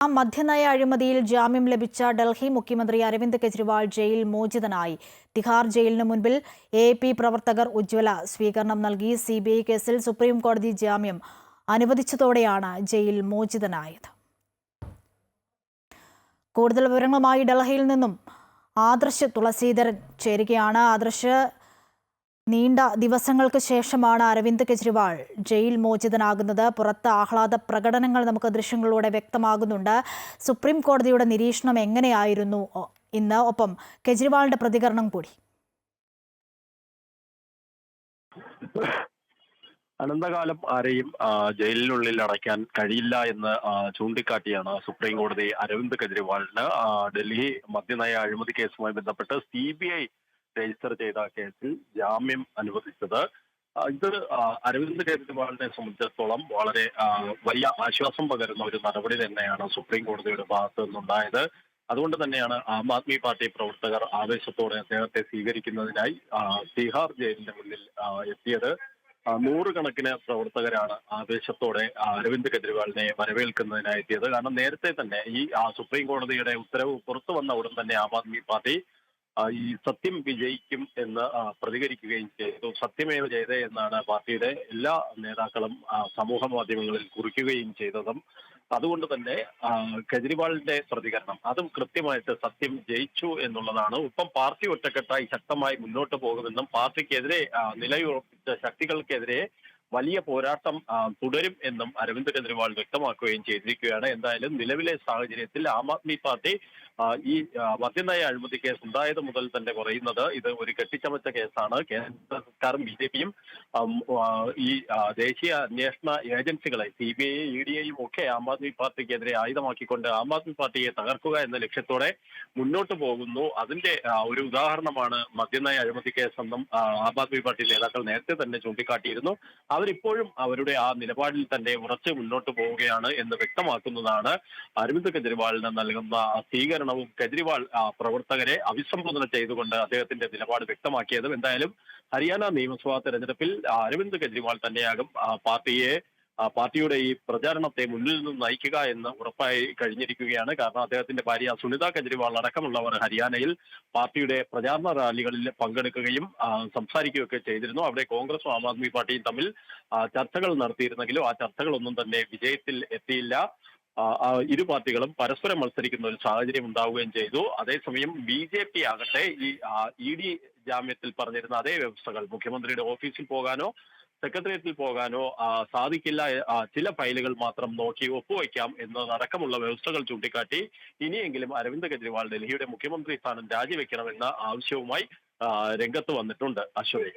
മദ്യനയ അഴിമതിയിൽ ജാമ്യം ലഭിച്ച ഡൽഹി മുഖ്യമന്ത്രി അരവിന്ദ് കെജ്രിവാൾ ജയിൽ മോചിതനായി. തിഹാർ ജയിലിന് മുൻപിൽ എ പി പ്രവർത്തകർ ഉജ്ജ്വല സ്വീകരണം നൽകി. സി ബി ഐ കേസിൽ സുപ്രീം കോടതി ജാമ്യം അനുവദിച്ചതോടെയാണ് ജയിൽ മോചിതനായത്. കൂടുതൽ വിവരങ്ങളുമായി ഡൽഹിയിൽ നിന്നും ആദർശ് തുളസീധരൻ ചേരുകയാണ്. ആദർശ് നീണ്ട ദിവസങ്ങൾക്ക് ശേഷമാണ് അരവിന്ദ് കെജ്രിവാൾ ജയിൽ മോചിതനാകുന്നത്. പുറത്ത് ആഹ്ലാദ പ്രകടനങ്ങൾ നമുക്ക് ദൃശ്യങ്ങളിലൂടെ വ്യക്തമാകുന്നുണ്ട്. സുപ്രീം കോടതിയുടെ നിരീക്ഷണം എങ്ങനെയായിരുന്നു? ഇന്ന് ഒപ്പം കെജ്രിവാളിന്റെ പ്രതികരണം കൂടി. അനന്തകാലം ആരെയും ജയിലിനുള്ളിൽ അടയ്ക്കാൻ കഴിയില്ല എന്ന് ചൂണ്ടിക്കാട്ടിയാണ് സുപ്രീം കോടതി അരവിന്ദ് കെജ്രിവാളിന് ഡൽഹി മദ്യനയ അഴിമതി കേസുമായി ബന്ധപ്പെട്ട് സി ബി ഐ രജിസ്റ്റർ ചെയ്ത കേസിൽ ജാമ്യം അനുവദിച്ചത്. ഇത് അരവിന്ദ് കെജ്രിവാളിനെ സംബന്ധിച്ചിടത്തോളം വളരെ വലിയ ആശ്വാസം പകരുന്ന ഒരു നടപടി തന്നെയാണ് സുപ്രീം കോടതിയുടെ ഭാഗത്ത് നിന്നുണ്ടായത്. അതുകൊണ്ട് തന്നെയാണ് ആം ആദ്മി പാർട്ടി പ്രവർത്തകർ ആവേശത്തോടെ അദ്ദേഹത്തെ സ്വീകരിക്കുന്നതിനായി തീഹാർ ജയിലിന്റെ മുന്നിൽ എത്തിയത്. നൂറുകണക്കിന് പ്രവർത്തകരാണ് ആവേശത്തോടെ അരവിന്ദ് കെജ്രിവാളിനെ വരവേൽക്കുന്നതിനായി എത്തിയത്. കാരണം നേരത്തെ തന്നെ ഈ സുപ്രീം കോടതിയുടെ ഉത്തരവ് പുറത്തു വന്ന ഉടൻ തന്നെ ആം ആദ്മി പാർട്ടി ഈ സത്യം വിജയിക്കും എന്ന് പ്രതികരിക്കുകയും ചെയ്തു. സത്യമേവ ജയതേ എന്നാണ് പാർട്ടിയുടെ എല്ലാ നേതാക്കളും സമൂഹ മാധ്യമങ്ങളിൽ കുറിക്കുകയും ചെയ്തതും. അതുകൊണ്ട് തന്നെ കെജ്രിവാളിന്റെ പ്രതികരണം അതും കൃത്യമായിട്ട് സത്യം ജയിച്ചു എന്നുള്ളതാണ്. ഒപ്പം പാർട്ടി ഒറ്റക്കെട്ടായി ശക്തമായി മുന്നോട്ട് പോകുമെന്നും പാർട്ടിക്കെതിരെ നിലയുറപ്പിച്ച ശക്തികൾക്കെതിരെ വലിയ പോരാട്ടം തുടരും എന്നും അരവിന്ദ് കെജ്രിവാൾ വ്യക്തമാക്കുകയും ചെയ്തിരിക്കുകയാണ്. എന്തായാലും നിലവിലെ സാഹചര്യത്തിൽ ആം ആദ്മി പാർട്ടി ഈ മദ്യനയ അഴിമതി കേസ് ഉണ്ടായത് മുതൽ തന്നെ പറയുന്നത് ഇത് ഒരു കെട്ടിച്ചമച്ച കേസാണ്. കേന്ദ്ര സർക്കാരും ബി ജെ പിയും ഈ ദേശീയ അന്വേഷണ ഏജൻസികളെ C B I E D ഐയും ഒക്കെ ആം ആദ്മി പാർട്ടിക്കെതിരെ ആയുധമാക്കിക്കൊണ്ട് ആം ആദ്മി പാർട്ടിയെ തകർക്കുക എന്ന ലക്ഷ്യത്തോടെ മുന്നോട്ട് പോകുന്നു. അതിന്റെ ഒരു ഉദാഹരണമാണ് മദ്യനയ അഴിമതി കേസെന്നും ആ, ആദ്മി പാർട്ടി നേതാക്കൾ നേരത്തെ തന്നെ ചൂണ്ടിക്കാട്ടിയിരുന്നു. അവരിപ്പോഴും അവരുടെ ആ നിലപാടിൽ തന്നെ ഉറച്ച് മുന്നോട്ട് പോവുകയാണ് എന്ന് വ്യക്തമാക്കുന്നതാണ് അരവിന്ദ് കെജ്രിവാളിന് നൽകുന്ന ആ സ്വീകരണവും കെജ്രിവാൾ പ്രവർത്തകരെ അഭിസംബോധന ചെയ്തുകൊണ്ട് അദ്ദേഹത്തിന്റെ നിലപാട് വ്യക്തമാക്കിയതും എന്തായാലും ഹരിയാന നിയമസഭാ തെരഞ്ഞെടുപ്പിൽ അരവിന്ദ് കെജ്രിവാൾ തന്നെയാകും പാർട്ടിയെ പാർട്ടിയുടെ ഈ പ്രചാരണത്തെ മുന്നിൽ നിന്ന് നയിക്കുക എന്ന് ഉറപ്പായി കഴിഞ്ഞിരിക്കുകയാണ്. കാരണം അദ്ദേഹത്തിന്റെ ഭാര്യ സുനിത കെജ്രിവാൾ അടക്കമുള്ളവർ ഹരിയാനയിൽ പാർട്ടിയുടെ പ്രചാരണ റാലികളിൽ പങ്കെടുക്കുകയും സംസാരിക്കുകയൊക്കെ ചെയ്തിരുന്നു. അവിടെ കോൺഗ്രസും ആം ആദ്മി പാർട്ടിയും തമ്മിൽ ചർച്ചകൾ നടത്തിയിരുന്നെങ്കിലും ആ ചർച്ചകളൊന്നും തന്നെ വിജയത്തിൽ എത്തിയില്ല. ഇരു പാർട്ടികളും പരസ്പരം മത്സരിക്കുന്ന ഒരു സാഹചര്യം ഉണ്ടാവുകയും ചെയ്തു. അതേസമയം ബി ജെ പി ആകട്ടെ ഈ ഇ ഡി ജാമ്യത്തിൽ പറഞ്ഞിരുന്ന അതേ വ്യവസ്ഥകൾ മുഖ്യമന്ത്രിയുടെ ഓഫീസിൽ പോകാനോ സെക്രട്ടേറിയറ്റിൽ പോകാനോ സാധിക്കില്ല ചില ഫയലുകൾ മാത്രം നോക്കി ഒപ്പുവയ്ക്കാം എന്നതടക്കമുള്ള വ്യവസ്ഥകൾ ചൂണ്ടിക്കാട്ടി ഇനിയെങ്കിലും അരവിന്ദ് കെജ്രിവാൾ ഡൽഹിയുടെ മുഖ്യമന്ത്രി സ്ഥാനം രാജിവെക്കണമെന്ന ആവശ്യവുമായി രംഗത്ത് വന്നിട്ടുണ്ട്. അശ്വതി.